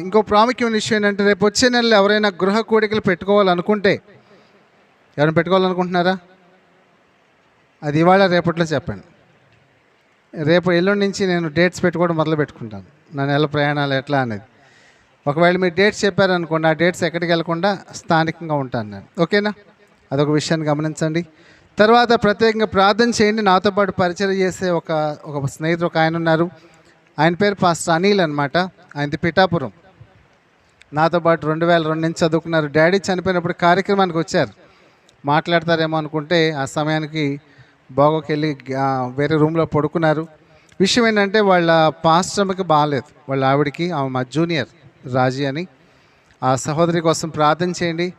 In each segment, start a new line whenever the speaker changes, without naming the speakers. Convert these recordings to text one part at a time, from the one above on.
ఇంకో ప్రాముఖ్యమైన విషయం ఏంటంటే రేపు వచ్చే నెలలో ఎవరైనా గృహ కోడికలు పెట్టుకోవాలనుకుంటే ఎవరైనా పెట్టుకోవాలనుకుంటున్నారా? అది ఇవాళ రేపట్లో చెప్పండి. రేపు ఎల్లుండి నుంచి నేను డేట్స్ పెట్టుకోవడం మొదలు పెట్టుకుంటాను. నా నెల ప్రయాణాలు ఎట్లా అనేది. ఒకవేళ మీరు డేట్స్ చెప్పారనుకోండి ఆ డేట్స్ ఎక్కడికి వెళ్ళకుండా స్థానికంగా ఉంటాను నేను. ఓకేనా? అదొక విషయాన్ని గమనించండి. తర్వాత ప్రత్యేకంగా ప్రార్థన చేయండి. నాతో పాటు పరిచయం చేసే ఒక ఒక స్నేహితుడు ఒక ఆయన ఉన్నారు. ఆయన పేరు పాస్టర్ అనిల్ అనమాట ఆయనది పిఠాపురం. నాతో పాటు రెండు వేల రెండు నుంచి చదువుకున్నారు. డాడీ చనిపోయినప్పుడు కార్యక్రమానికి వచ్చారు. మాట్లాడతారేమో అనుకుంటే ఆ సమయానికి బాగోకి వెళ్ళి వేరే రూమ్లో పడుకున్నారు. విషయం ఏంటంటే వాళ్ళ పాశ్రమకి బాగాలేదు. వాళ్ళ ఆవిడకి ఆమె మా జూనియర్ రాజీ అని. ఆ సహోదరి కోసం ప్రార్థన చేయండి.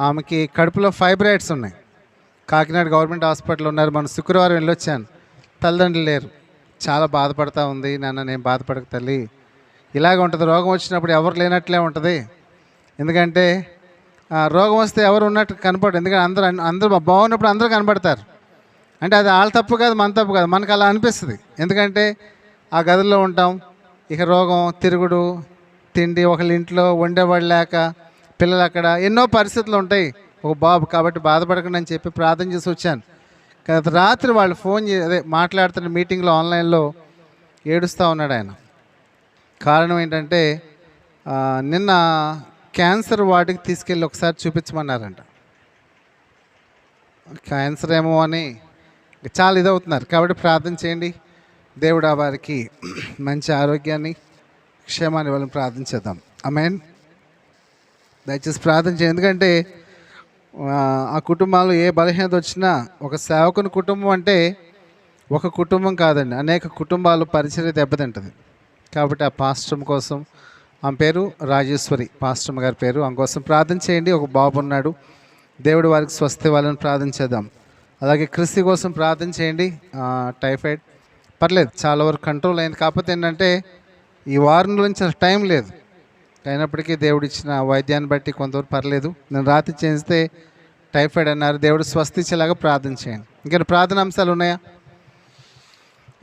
ఆమెకి కడుపులో ఫైబ్రాయిడ్స్ ఉన్నాయి. కాకినాడ గవర్నమెంట్ హాస్పిటల్ ఉన్నారు. మనం శుక్రవారం వెళ్ళొచ్చాను. తల్లిదండ్రులు లేరు. చాలా బాధపడతా ఉంది. నాన్న నేను బాధపడక తల్లి. ఇలాగ ఉంటుంది. రోగం వచ్చినప్పుడు ఎవరు లేనట్లే ఉంటుంది. ఎందుకంటే ఆ, రోగం వస్తే ఎవరు ఉన్నట్టు కనపడరు. ఎందుకంటే అందరూ అందరూ బాగున్నప్పుడు అందరూ కనపడతారు. అంటే అది వాళ్ళ తప్పు కాదు మన తప్పు కాదు. మనకు అలా అనిపిస్తుంది. ఎందుకంటే ఆ గదుల్లో ఉంటాం. ఇక రోగం తిరుగుడు తిండి ఒకళ్ళ ఇంట్లో వండేవాళ్ళు లేక పిల్లలు అక్కడ ఎన్నో పరిస్థితులు ఉంటాయి. ఒక బాబు కాబట్టి బాధపడకండి అని చెప్పి ప్రార్థన చేసి వచ్చాను. గత రాత్రి వాళ్ళు ఫోన్ చే అదే మాట్లాడుతున్న మీటింగ్లో ఆన్లైన్లో ఏడుస్తూ ఉన్నాడు ఆయన. కారణం ఏంటంటే నిన్న క్యాన్సర్ వార్డుకి తీసుకెళ్ళి ఒకసారి చూపించమన్నారంట. క్యాన్సర్ ఏమో అని చాలా ఇదవుతున్నారు. కాబట్టి ప్రార్థన చేయండి. దేవుడు ఆ వారికి మంచి ఆరోగ్యాన్ని క్షేమాన్ని ఇవ్వాలని ప్రార్థించేద్దాం అమెన్ దయచేసి ప్రార్థన చేయండి. ఎందుకంటే ఆ, ఆ కుటుంబాలు ఏ బలహీనత వచ్చినా ఒక సేవకుని కుటుంబం అంటే ఒక కుటుంబం కాదండి. అనేక కుటుంబాలు పరిచర్య దెబ్బతింటుంది. కాబట్టి ఆ పాస్టమ్ కోసం ఆమె పేరు రాజేశ్వరి పాస్టమ్ గారి పేరు. ఆమె కోసం ప్రార్థన చేయండి. ఒక బాబు ఉన్నాడు. దేవుడు వారికి స్వస్తి వాళ్ళని ప్రార్థన చేద్దాం. అలాగే క్రిస్తి కోసం ప్రార్థన చేయండి. టైఫాయిడ్. పర్లేదు చాలా వరకు కంట్రోల్ అయింది. కాకపోతే ఏంటంటే ఈ వారం నుంచి అసలు టైం లేదు. అయినప్పటికీ దేవుడు ఇచ్చిన వైద్యాన్ని బట్టి కొంతవరకు పర్లేదు. నేను రాత్రి చేస్తే టైఫాయిడ్ అన్నారు. దేవుడు స్వస్థించేలాగా ప్రార్థన చేయండి. ఇంకా ప్రార్థన అంశాలు ఉన్నాయా?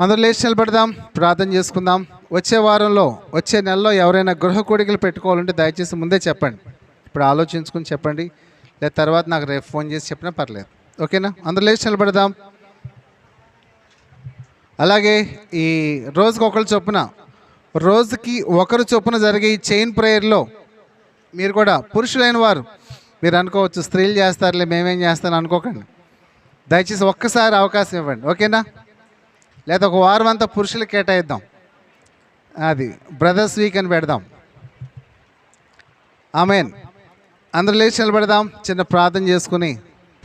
అందరూ లేచి నిలబడదాం. ప్రార్థన చేసుకుందాం. వచ్చే వారంలో వచ్చే నెలలో ఎవరైనా గృహ కోడికలు పెట్టుకోవాలంటే దయచేసి ముందే చెప్పండి. ఇప్పుడు ఆలోచించుకుని చెప్పండి. లేదా తర్వాత నాకు రేపు ఫోన్ చేసి చెప్పినా పర్లేదు. ఓకేనా? అందరూ లేచి నిలబడదాం. అలాగే ఈ రోజుకి ఒకరు చొప్పున రోజుకి ఒకరు చొప్పున జరిగే ఈ చైన్ ప్రేయర్లో మీరు కూడా పురుషులైన వారు మీరు అనుకోవచ్చు స్త్రీలు చేస్తారులే మేమేం చేస్తాను అనుకోకండి. దయచేసి ఒక్కసారి అవకాశం ఇవ్వండి. ఓకేనా? లేదా ఒక వారం అంతా పురుషులకు కేటాయిద్దాం. అది బ్రదర్స్ వీక్ అని పెడదాం. ఆమెన్ అందరు లేచి నిలబెడదాం చిన్న ప్రార్థన చేసుకుని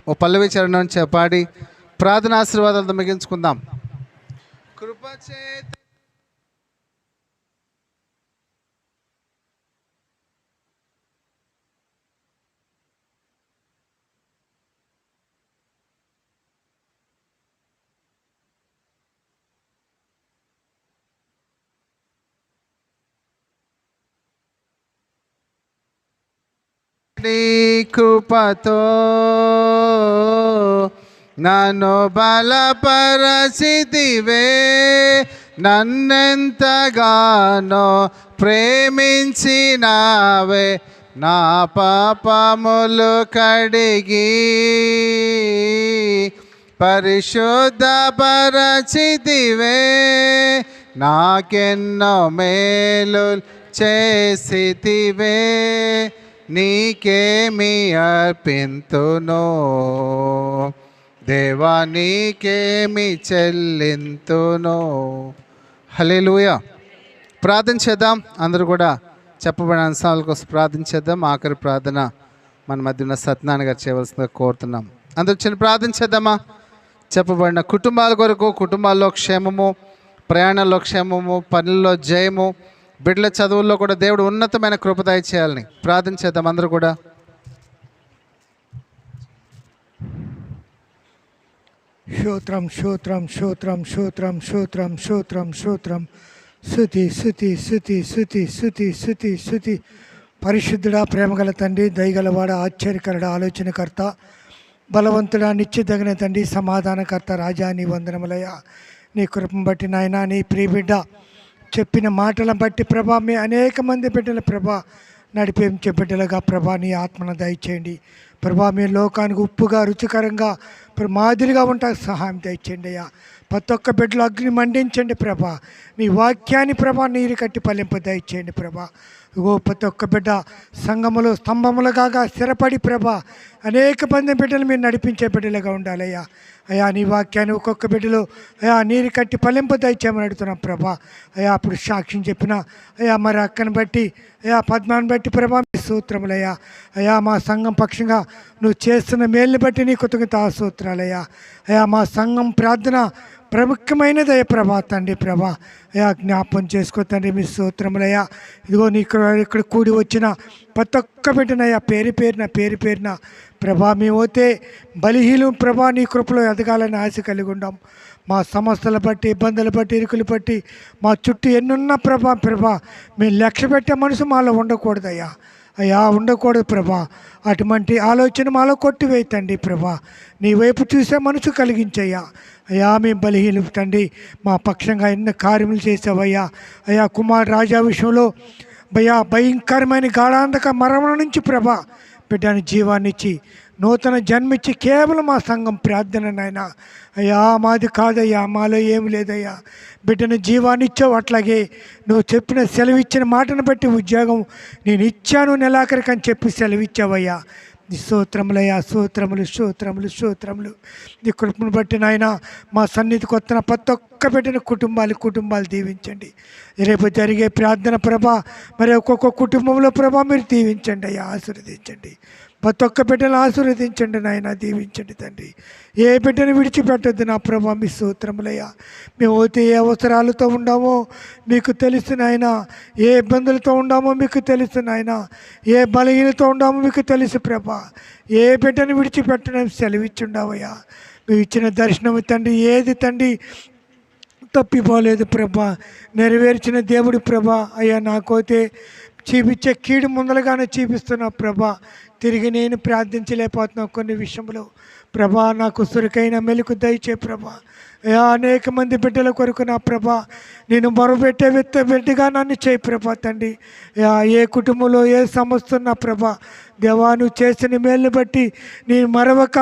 ఓ పల్లవి చరణం చెప్పాడి ప్రార్థన ఆశీర్వాదాలతో మిగించుకుందాం. కృపచేత నీ కృపతో నన్ను బలపరచితివే. నన్నెంతగానో ప్రేమించినావే నా పాపములు కడిగి. పరిశుద్ధపరచితివే. నాకెన్నో మేలు చేసితివే. నీకేమి అర్పింతును? దేవా నీకేమి చెల్లింతును? హలేలుయ ప్రార్థన చేద్దాం. అందరూ కూడా చెప్పబడిన అంశాల కోసం ప్రార్థన చేద్దాం. ఆఖరి ప్రార్థన మన మధ్య ఉన్న సత్యనారాయణ గారు చేయవలసిందిగా కోరుతున్నాం. అందరూ చిన్న ప్రార్థన చేద్దామా? చెప్పబడిన కుటుంబాల కొరకు కుటుంబాల్లో క్షేమము ప్రయాణంలో క్షేమము పనుల్లో జయము బిడ్డల చదువుల్లో కూడా దేవుడు ఉన్నతమైన కృపదాయ చేయాలని ప్రార్థన చేద్దాం అందరూ కూడా.
స్తోత్రం స్తోత్రం స్తోత్రం స్తోత్రం స్తోత్రం స్తోత్రం స్తోత్రం శృతి శృతి శృతి శృతి శృతి శృతి శృతి. పరిశుద్ధుడా ప్రేమగల తండ్రి దయగలవాడ ఆశ్చర్యకరుడ ఆలోచనకర్త బలవంతుడా నిత్యదగిన తండ్రి సమాధానకర్త రాజా నీ వందనములయ నీ కృపను బట్టి నాయన నీ ప్రియబిడ్డ చెప్పిన మాటలను బట్టి ప్రభా మీ అనేక మంది బిడ్డల ప్రభా నడిపించే బిడ్డలుగా ప్రభా నీ ఆత్మను దయచేయండి. ప్రభా మీ లోకానికి ఉప్పుగా రుచికరంగా మాదిరిగా ఉంటానికి సహాయం దయచేయండి అయ్యా. ప్రతి ఒక్క బిడ్డలు అగ్ని మండించండి ప్రభా. నీ వాక్యాన్ని ప్రభా నీరు కట్టి పలింప దయచేయండి ప్రభా. ఇగో ప్రతి ఒక్క బిడ్డ సంఘములు కాగా స్థిరపడి ప్రభ అనేక మంది బిడ్డలు మీరు నడిపించే బిడ్డలుగా ఉండాలయ్యా. అయ్యా నీ వాక్యాన్ని ఒక్కొక్క బిడ్డలు అయ్యా నీరు కట్టి పలింపు దయచేయమని అడుగుతున్నాం ప్రభా. అయ్యా అప్పుడు సాక్ష్యం చెప్పిన అయ్యా మరి అక్కను బట్టి అయ్యా పద్మాన్ని బట్టి ప్రభా మీ సూత్రములయ్యా. అయ్యా మా సంఘం పక్షంగా నువ్వు చేస్తున్న మేలుని బట్టి నీ కృతజ్ఞత సూత్రాలయ్యా. అయ్యా మా సంఘం ప్రార్థన ప్రముఖమైనది అయ్యా ప్రభా తండ్రి ప్రభా. అయా జ్ఞాపం చేసుకో తండ్రి మీ సూత్రములయ్యా ఇదిగో నీ ఇక్కడ ఇక్కడ కూడి వచ్చిన ప్రతి ఒక్క బిడ్డనయ్యా పేరు పేరున పేరు పేరున. ప్రభా మేము పోతే బలిహీనం ప్రభా నీ కృపలో ఎదగాలని ఆశ కలిగి ఉండాం. మా సమస్యలు బట్టి ఇబ్బందులు బట్టి ఇరుకులు బట్టి మా చుట్టూ ఎన్నున్న ప్రభా ప్రభా మేము లక్ష్య పెట్టే మనసు మాలో ఉండకూడదయ్యా. అయ్యా ఉండకూడదు ప్రభా. అటువంటి ఆలోచన మాలో కొట్టివేయతండి ప్రభా. నీ వైపు చూసే మనసు కలిగించయ్యా. అయ్యా మేము బలహీన తండ్రి. మా పక్షంగా ఎన్నో కార్యములు చేసావయ్యా. అయ్యా కుమార్ రాజా విషయంలో భయా భయంకరమైన గాఢాంధక మరణం నుంచి ప్రభా బిడ్డని జీవాన్నిచ్చి నూతన జన్మిచ్చి కేవలం మా సంఘం ప్రార్థన నాయన. అయ్యా మాది కాదయ్యా మాలో ఏమి లేదయ్యా. బిడ్డను జీవాన్ని ఇచ్చావు అట్లాగే నువ్వు చెప్పిన సెలవిచ్చిన మాటను బట్టి ఉద్యోగం నేను ఇచ్చాను నెలాఖరికి అని చెప్పి సెలవిచ్చావయ్యా. నీ స్తోత్రములయ్యా స్తోత్రములు స్తోత్రములు స్తోత్రములు. నీ కృపను బట్టి నాయన మా సన్నిధికి వస్తున్న ప్రతి ఒక్క పెట్టిన కుటుంబాలు కుటుంబాలు దీవించండి. రేపు జరిగే ప్రార్థన ప్రభ మరి ఒక్కొక్క కుటుంబంలో ప్రభ మీరు దీవించండి అయ్యా ఆశీర్వదించండి. ప్రతి ఒక్క బిడ్డను ఆశీర్వదించండి నాయన దీవించండి తండ్రి. ఏ బిడ్డను విడిచిపెట్టద్దు నా ప్రభా మీ సూత్రములయ్యా. మేము పోతే ఏ అవసరాలతో ఉన్నామో మీకు తెలుసు నాయన. ఏ ఇబ్బందులతో ఉన్నామో మీకు తెలుసు నాయన. ఏ బలహీనతో ఉన్నామో మీకు తెలుసు ప్రభా. ఏ బిడ్డను విడిచిపెట్టడం సెలవిచ్చుండావయ్యా. మీ ఇచ్చిన దర్శనం తండ్రి ఏది తండ్రి? తప్పిపోలేదు ప్రభా. నెరవేర్చిన దేవుడి ప్రభా. అయ్యా నాకైతే చూపించే కీడు ముందలుగానే చూపిస్తున్నా ప్రభా. తిరిగి నేను ప్రార్థించలేకపోతున్నా కొన్ని విషయంలో ప్రభా నాకు సురికైన మెలకు దయచే ప్రభా. అనేక మంది బిడ్డల కొరకు నా ప్రభా నేను మొరబెట్టే విత్త బిడ్డగా నన్ను చేయి ప్రభా తండ్రి. ఏ కుటుంబంలో ఏ సమస్య ఉన్నా ప్రభా దేవా నువ్వు చేసిన మేలుని బట్టి నీ మరవక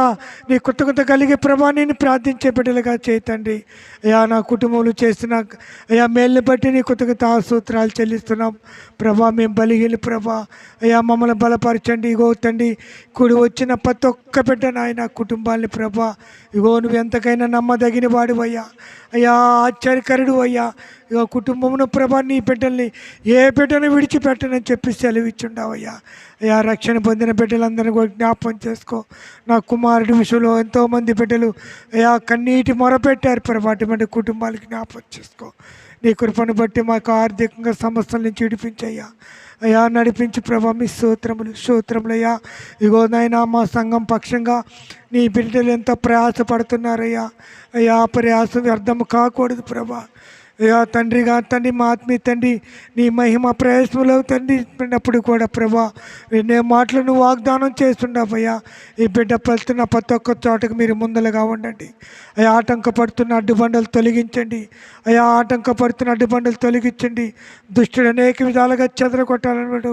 నీ కృతజ్ఞత కలిగే ప్రభా నేను ప్రార్థించే బిడ్డలుగా చేయతండి అయ్యా నా కుటుంబంలో చేసిన అయ్యా మేలుని బట్టి నీ కృతజ్ఞత సూత్రాలు చెల్లిస్తున్నాం. ప్రభా మేము బలిహీన ప్రభా. అయ్యా మమ్మల్ని బలపరచండి. ఇగో తండ్రి కుడి వచ్చిన ప్రతి ఒక్క బిడ్డ నాయన కుటుంబాన్ని ప్రభా ఇగో నువ్వు ఎంతకైనా నమ్మదగిన వాడు అయ్యా ఆశ్చర్యకరుడు అయ్యా. ఇగో కుటుంబమును ప్రభా నీ బిడ్డల్ని ఏ బిడ్డను విడిచిపెట్టనని చెప్పి సెలవిచ్చుండవయ్యా. అయ్యా రక్షణ పొందిన బిడ్డలందరినీ కూడా జ్ఞాపకం చేసుకో. నా కుమారుడి విషయంలో ఎంతోమంది బిడ్డలు అయ్యా కన్నీటి మొరపెట్టారు ప్రభా అటువంటి కుటుంబాలకి జ్ఞాపకం చేసుకో. నీ కృపను బట్టి మాకు ఆర్థికంగా సమస్యల నుంచి విడిపించయ్యా. అయ్యా నడిపించి ప్రభా మీ సూత్రములు సూత్రములయ్యా ఇగో నాయనా మా సంఘం పక్షంగా నీ బిడ్డలు ఎంతో ప్రయాసపడుతున్నారయ్యా. అయ్యా ప్రయాసం వ్యర్థం కాకూడదు ప్రభా. అయ్యా తండ్రిగా తండ్రి మా ఆత్మీయ తండ్రి నీ మహిమ ప్రయాసంలో తండ్రి అప్పుడు కూడా ప్రభా నేను మాటలను వాగ్దానం చేస్తుండవయ్యా ఈ బిడ్డ పడుతున్న ప్రతి ఒక్క చోటకు మీరు ముందలుగా ఉండండి. అయ్యా ఆటంకపడుతున్న అడ్డుబండలు తొలగించండి. అయ్యా ఆటంకపడుతున్న అడ్డుబండలు తొలగించండి. దుష్టుడు అనేక విధాలుగా చెదరగొట్టాలని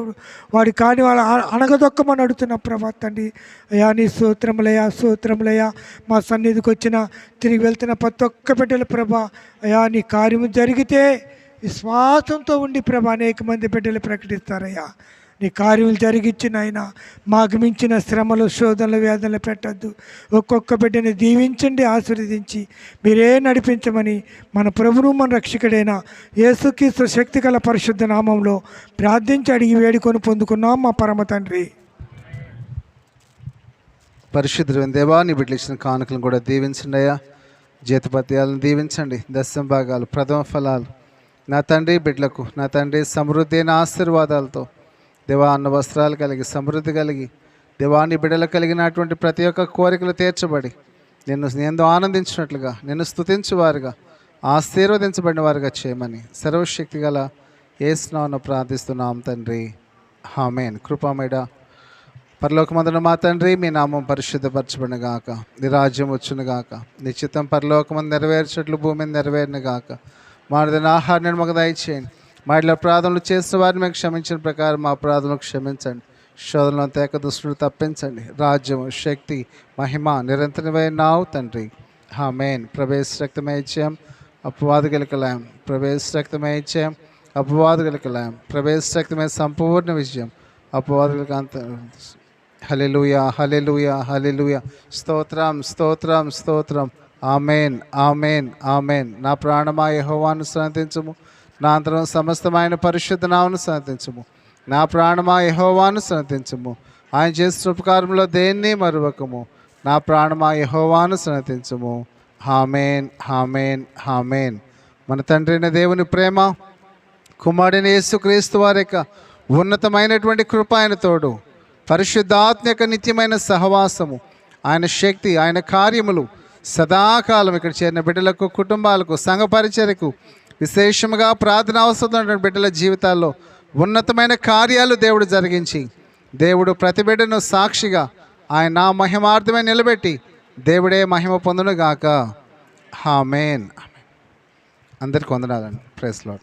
వాడి కాని వాళ్ళ అనగదొక్కమని అడుగుతున్న ప్రభా తండ్రి. అయ్యా నీ సూత్రములయ్యా సూత్రములయ్యా మా సన్నిధికి వచ్చిన తిరిగి వెళ్తున్న ప్రతి ఒక్క బిడ్డల ప్రభా అయ్యా నీ కార్యము జరిగితే విశ్వాసంతో ఉండి ప్రభా అనేక మంది బిడ్డలు ప్రకటిస్తారయ్యా. నీ కార్యములు జరిగించిన ఆయన మాకు మించిన శ్రమలు శోధనలు వేదనలు పెట్టద్దు. ఒక్కొక్క బిడ్డని దీవించండి ఆశీర్వదించి మీరే నడిపించమని మన ప్రభును మన రక్షకుడైన యేసుక్రీస్తు శక్తి గల పరిశుద్ధ నామంలో ప్రార్థించి అడిగి వేడుకొని పొందుకున్నాం మా పరమ తండ్రి.
పరిశుద్ధులైన దేవా నీ బిడ్డలు ఇచ్చిన కానుకలను కూడా దీవించండి అయ్యా. జీతపత్యాలను దీవించండి. దశం భాగాలు ప్రథమ ఫలాలు. నా తండ్రి బిడ్డలకు నా తండ్రి సమృద్ధి అయిన ఆశీర్వాదాలతో దేవా అన్న వస్త్రాలు కలిగి సమృద్ధి కలిగి దేవాన్ని బిడ్డలు కలిగినటువంటి ప్రతి ఒక్క కోరికలు తీర్చబడి నిన్ను నేను ఆనందించినట్లుగా నిన్ను స్థుతించేవారుగా ఆశీర్వదించబడిన వారుగా చేయమని సర్వశక్తి గల ఏసునామను ప్రార్థిస్తున్నాం తండ్రి. హామేన్ కృపామేడ పరలోకమందున మా తండ్రి మీ నామం పరిశుద్ధపరచబడిన గాక. నీ రాజ్యం వచ్చును గాక. నీ చిత్తం పరలోకమందు నెరవేర్చట్లు భూమిని నెరవేరిన గాక. మారుదైన ఆహారాన్ని మాకు దయచేయండి. మా ఇంట్లో ప్రార్థనలు చేసిన వారిని మేము క్షమించిన ప్రకారం మా ప్రార్థనలు క్షమించండి. శోధనలో తేక దుష్టులు తప్పించండి. రాజ్యం శక్తి మహిమ నిరంతరమై నావు తండ్రి. హా మెయిన్ ప్రవేశ రక్తమే ఇచ్చాం. అపవాద గెలకలాం. ప్రవేశ రక్తమే ఇచ్చాం. అపవాద గెలకలాం. ప్రవేశ రక్తమే సంపూర్ణ విజయం. అపవాదులకు అంత హలెలుయా హలెలుయా హలెలుయా స్తోత్రం స్తోత్రం స్తోత్రం. Amen amen amen. నా ప్రాణమా యహోవాను సన్నతించుము నా అంతరం సమస్తమైన పరిశుద్ధ నామను నా ప్రాణమా యహోవాను సన్నతించుము ఆయన చేసిన ఉపకారంలో దేన్ని మరువకము? నా ప్రాణమా యహోవాను సన్నతించుము హామేన్ హామేన్ హామేన్ మన తండ్రిన దేవుని ప్రేమ కుమారుని యేసుక్రీస్తు వారి యొక్క ఉన్నతమైనటువంటి కృప ఆయన తోడు. పరిశుద్ధాత్మక నిత్యమైన సహవాసము ఆయన శక్తి ఆయన కార్యములు సదాకాలం ఇక్కడ చేరిన బిడ్డలకు కుటుంబాలకు సంఘ పరిచర్యకు విశేషముగా ప్రార్థన అవసరం బిడ్డల జీవితాల్లో ఉన్నతమైన కార్యాలు దేవుడు జరిగించి దేవుడు ప్రతి బిడ్డను సాక్షిగా ఆయన నా మహిమార్థమే నిలబెట్టి దేవుడే మహిమ పొందునుగాక. హామేన్ అందరికి వందనాలండి. Praise lord